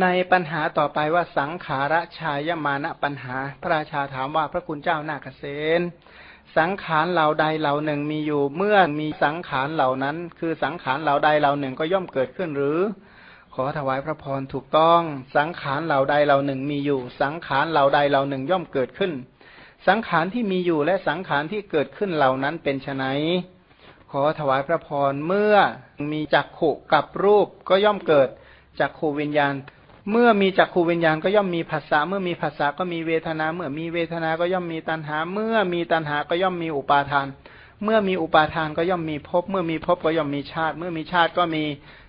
ในปัญหาต่อไปว่าสังขาระชายมานะปัญหา พระราชาถามว่าพระคุณเจ้านาคเษนสังขารเหล่าใดเหล่าหนึ่งมีอยู่เมื่อมีสังขารเหล่านั้น คือสังขารเหล่าใดเหล่าหนึ่งก็ย่อมเกิดขึ้นหรือ ขอถวายพระพรถูกต้อง สังขารเหล่าใดเหล่าหนึ่งมีอยู่ สังขารเหล่าใดเหล่าหนึ่งย่อมเกิดขึ้น สังขารที่มีอยู่และสังขารที่เกิดขึ้นเหล่านั้นเป็นไนขอถวายพระพรเมื่อมีจักขุกับรูปก็ย่อมเกิดจักขูวิญญาณ เมื่อมีจักขูวิญญาณก็ย่อมมีภาษาเมื่อมีภาษาก็มีเวทนา เมื่อมีเวทนาก็ย่อมมีตัณหา เมื่อมีตัณหาก็ย่อมมีอุปาทาน เมื่อมีอุปาทานก็ย่อมมีภพเมื่อมีภพก็ย่อมมีชาติ เมื่อมีชาติก็มี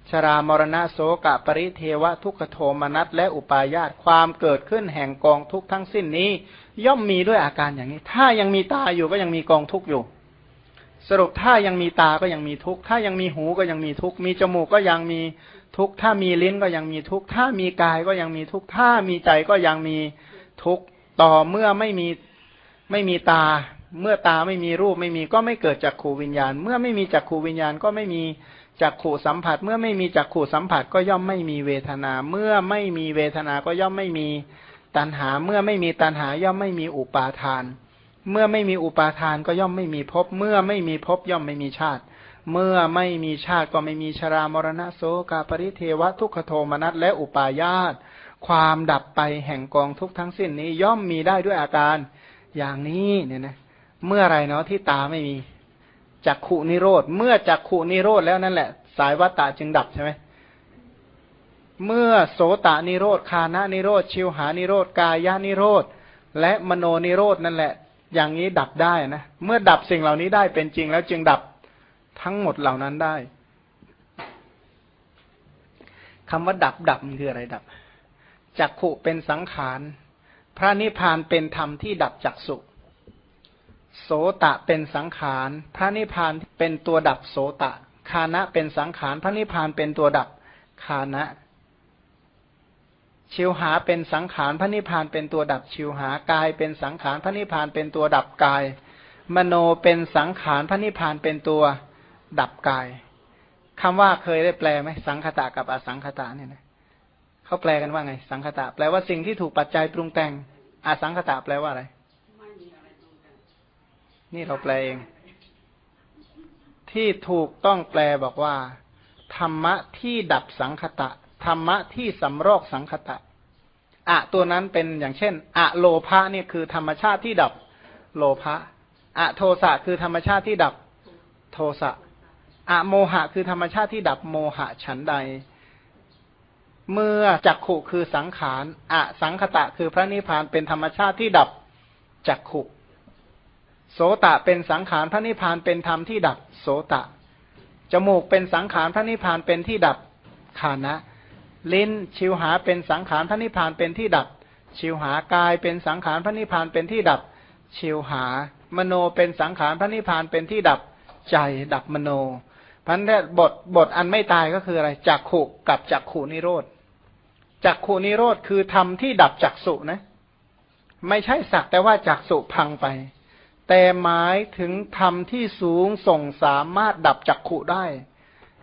ชรามรณะโสกะปริเทวะทุกขโทมนัสและอุปาญาตความเกิดขึ้นแห่งกองทุกทั้งสิ้นนี้ ย่อมมีด้วยอาการอย่างนี้ ถ้ายังมีตาอยู่ก็ยังมีกองทุกอยู่ สรุปถ้ายังมีตาก็ยังมีทุกข์ถ้ายังมีหูก็ยังมีทุกข์มีจมูกก็ยังมี ทุกถ้ามีลิ้นก็ยังมีทุกถ้ามีกายก็ยังมีทุกถ้ามีใจก็ยังมีทุกต่อเมื่อไม่มีไม่มีตา เมื่อตาไม่มีรูปไม่มีก็ไม่เกิดจากขูวิญญาณ เมื่อไม่มีจากขูวิญญาณก็ไม่มีจากขูสัมผัส เมื่อไม่มีจากขูสัมผัสก็ย่อมไม่มีเวทนา เมื่อไม่มีเวทนาก็ย่อมไม่มีตัณหา เมื่อไม่มีตัณหาย่อมไม่มีอุปาทาน เมื่อไม่มีอุปาทานก็ย่อมไม่มีภพเมื่อไม่มีภพย่อมไม่มีชาติ เมื่อไม่มีชาติก็ไม่มีชรามรณะโสกาปริเทวะทุกขโทมนัสและอุปาญาตความดับไปแห่งกองทุกทั้งสิ้นนี้ย่อมมีได้ด้วยอาการอย่างนี้เนี่ยนะเมื่อไรเนาะที่ตาไม่มีจักขุนิโรธ เมื่อจักขุนิโรธแล้วนั่นแหละ สายวัตตะจึงดับใช่ไหมเมื่อโสตานิโรธคานะนิโรธ ชิวหานิโรธกายานิโรธ และมโนนิโรธนั่นแหละ อย่างนี้ดับได้นะ เมื่อดับสิ่งเหล่านี้ได้เป็นจริงแล้วจึงดับ ทั้งหมดเหล่านั้นได้คำว่าดับดับมันคืออะไรดับจักขุเป็นสังขาร พระนิพพานเป็นธรรมที่ดับจักสุโสตะเป็นสังขาร พระนิพพานเป็นตัวดับโสตะ คานะเป็นสังขาร พระนิพพานเป็นตัวดับคานะ ชิวหาเป็นสังขาร พระนิพพานเป็นตัวดับชิวหากายเป็นสังขาร พระนิพพานเป็นตัวดับกาย มโนเป็นสังขาร พระนิพพานเป็นตัวดับ ดับกายคำว่าเคยได้แปลไหมสังคตะกับอสังคตะเนี่ยนะเขาแปลกันว่าไง สังคตะแปลว่าสิ่งที่ถูกปัจจัยปรุงแต่งอสังคตะแปลว่าอะไร นี่เราแปลเอง ที่ถูกต้องแปลบอกว่า ธรรมะที่ดับสังคตะ ธรรมะที่สำรอกสังคตะอะตัวนั้นเป็นอย่างเช่น อะโลภะเนี่ยคือธรรมชาติที่ดับโลภะอะโทสะคือธรรมชาติที่ดับโทสะ อะโมหะคือธรรมชาติที่ดับโมหะฉันใด เมื่อจักขุคือสังขารอะสังคตะคือพระนิพพานเป็นธรรมชาติที่ดับจักขุ โสตะเป็นสังขารพระนิพพานเป็นธรรมที่ดับโสตะ จมูกเป็นสังขารพระนิพพานเป็นที่ดับขานะ ลิ้นชิวหาเป็นสังขารพระนิพพานเป็นที่ดับ ชิวหากายเป็นสังขารพระนิพพานเป็นที่ดับ ชิวหา มโนเป็นสังขารพระนิพพานเป็นที่ดับใจดับมโน พันธะบทบทอันไม่ตายก็คืออะไรจักขุกับจักขุนิโรธจักขุนิโรธคือธรรมที่ดับจักสุนะ ไม่ใช่สักแต่ว่าจักสุพังไป แต่หมายถึงธรรมที่สูงส่งสามารถดับจักขุได้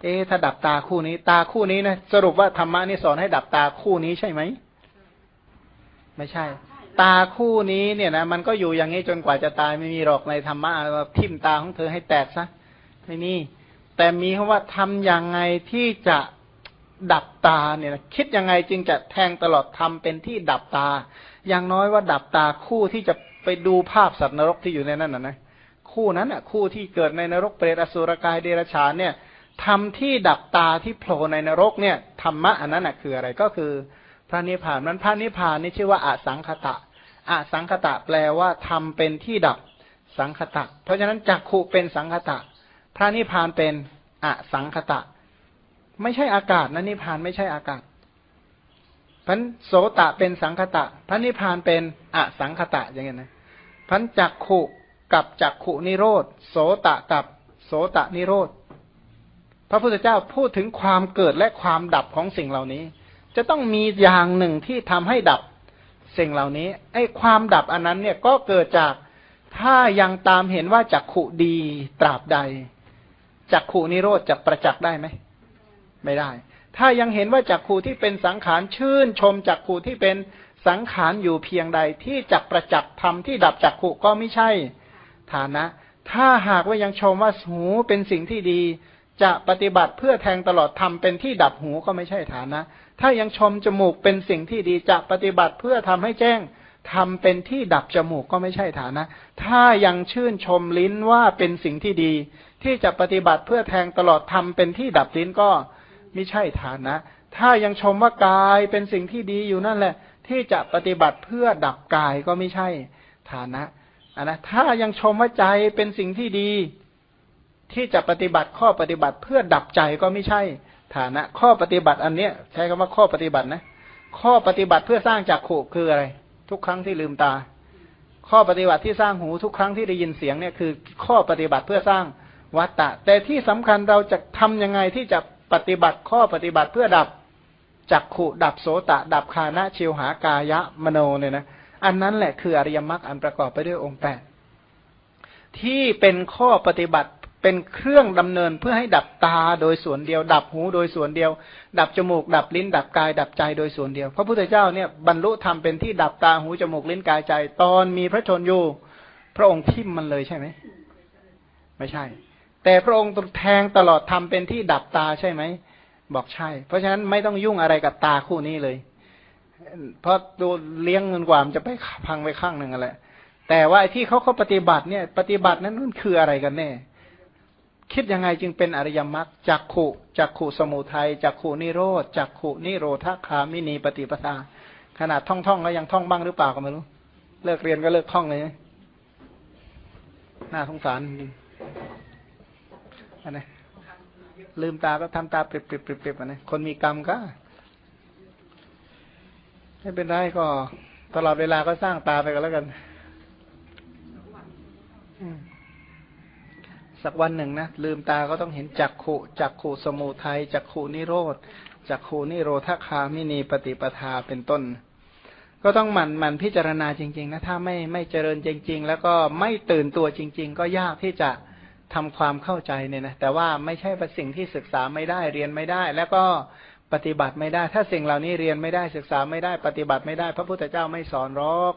เอ๊ถ้าดับตาคู่นี้ ตาคู่นี้นะสรุปว่าธรรมะนี่สอนให้ดับตาคู่นี้ใช่ไหมไม่ใช่ ตาคู่นี้เนี่ยนะมันก็อยู่อย่างนี้จนกว่าจะตายไม่มีหรอกในธรรมะว่าทิ่มตาของเธอให้แตกซะไม่มี แต่มีคำว่าทำอย่างไงที่จะดับตาเนี่ยนะคิดยังไงจึงจะแทงตลอดทำเป็นที่ดับตา อย่างน้อยว่าดับตาคู่ที่จะไปดูภาพสัตว์นรกที่อยู่ในนั้นนะนะคู่นั้นอะ คู่ที่เกิดในนรกเปรตอสุรกายเดรัจฉานเนี่ยธรรมที่ดับตาที่โผล่ในนรกเนี่ยธรรมะอันนั้นคืออะไรก็คือ พระนิพพานมันพระนิพพานนี่ชื่อว่าอสังคตะอสังคตะแปลว่าทำเป็นที่ดับสังคตะ เพราะฉะนั้นจักขุเป็นสังคตะ พระนิพพานเป็นอสังคตะ ไม่ใช่อากาศนะนิพพานไม่ใช่อากาศพันโสตะเป็นสังคตะ พระนิพพานเป็นอสังคตะอย่างเงี้ยนะพันจักขุกับจักขุนิโรธโสตะกับโสตะนิโรธพระพุทธเจ้าพูดถึงความเกิดและความดับของสิ่งเหล่านี้ จะต้องมีอย่างหนึ่งที่ทำให้ดับสิ่งเหล่านี้ไอ้ความดับอันนั้นเนี่ยก็เกิดจากถ้ายังตามเห็นว่าจักขุดีตราบใด จักขุนิโรธจะประจักษ์ได้ไหม ไม่ได้ ถ้ายังเห็นว่าจักขูที่เป็นสังขารชื่นชมจักขูที่เป็นสังขารอยู่เพียงใดที่จักประจักษ์ธรรมที่ดับจักขูก็ไม่ใช่ ฐานะ ถ้าหากว่ายังชมว่าหูเป็นสิ่งที่ดี จะปฏิบัติเพื่อแทงตลอดธรรมเป็นที่ดับหูก็ไม่ใช่ฐานะ ถ้ายังชมจมูกเป็นสิ่งที่ดีจะปฏิบัติเพื่อทำให้แจ้งทำเป็นที่ดับจมูกก็ไม่ใช่ฐานะ ถ้ายังชื่นชมลิ้นว่าเป็นสิ่งที่ดี ที่จะปฏิบัติเพื่อแทงตลอดทำเป็นที่ดับลิ้นก็ไม่ใช่ฐานะ ถ้ายังชมว่ากายเป็นสิ่งที่ดีอยู่นั่นแหละ ที่จะปฏิบัติเพื่อดับกายก็ไม่ใช่ฐานะอันนะถ้ายังชมว่าใจเป็นสิ่งที่ดี ที่จะปฏิบัติข้อปฏิบัติเพื่อดับใจก็ไม่ใช่ ฐานะ ข้อปฏิบัติอันเนี้ย ใช้คำว่าข้อปฏิบัตินะ ข้อปฏิบัติเพื่อสร้างจากขู่คืออะไร ทุกครั้งที่ลืมตา ข้อปฏิบัติที่สร้างหูทุกครั้งที่ได้ยินเสียงเนี่ยคือ ข้อปฏิบัติเพื่อสร้าง วัตตะ แต่ที่สำคัญเราจะทำยังไงที่จะปฏิบัติข้อปฏิบัติเพื่อดับจักขุดับโสตะ ดับคานะชิวหากายะมโนเนี่ยนะอันนั้นแหละคืออริยมรรคอันประกอบไปด้วยองค์แปดที่เป็นข้อปฏิบัติเป็นเครื่องดำเนินเพื่อให้ดับตาโดยส่วนเดียว ดับหูโดยส่วนเดียว ดับจมูก ดับลิ้น ดับกาย ดับใจโดยส่วนเดียว พระพุทธเจ้าเนี่ยบรรลุธรรมเป็นที่ดับตาหูจมูกลิ้นกายใจ ตอนมีพระชนอยู่ พระองค์ทิมมันเลยใช่ไหมไม่ใช่ แต่พระองค์แทงตลอดทำเป็นที่ดับตาใช่ไหม บอกใช่ เพราะฉะนั้นไม่ต้องยุ่งอะไรกับตาคู่นี้เลย เพราะดูเลี้ยงเงินกว่ามันจะไปพังไปข้างหนึ่งอะไรแต่ว่าที่เขาเขาปฏิบัติเนี่ย ปฏิบัตินั้นมันคืออะไรกันแน่ คิดยังไงจึงเป็นอริยมรรคจักขุจักขุสมุทัยจักขุนิโรธจักขุนิโรธคามินีปฏิปทา ขนาดท่องท่องแล้วยังท่องบ้างหรือเปล่าก็ไม่รู้ เลิกเรียนก็เลิกท่องเลย น่าสงสารจริง อันนี้ลืมตาก็ทำตาเปรียบเปรบเปรบอันนี้คนมีกรรมก็ไม่เป็นไรก็ ตลอดเวลาก็สร้างตาไปกันแล้วกันสักวันหนึ่งนะลืมตาก็ต้องเห็นจักขุจักขุสมุทัยจักขุนิโรธจักขุนิโรธคามินีปฏิปทาเป็นต้น ก็ต้องหมั่นหมั่นพิจารณาจริง ๆ นะ ถ้าไม่ไม่เจริญจริง ๆ แล้วก็ไม่ตื่นตัวจริง ๆ ก็ยากที่จะ ทำความเข้าใจเนี่ยนะแต่ว่าไม่ใช่เป็นสิ่งที่ศึกษาไม่ได้เรียนไม่ได้ แล้วก็ปฏิบัติไม่ได้ ถ้าสิ่งเหล่านี้เรียนไม่ได้ศึกษาไม่ได้ ปฏิบัติไม่ได้ พระพุทธเจ้าไม่สอนหรอก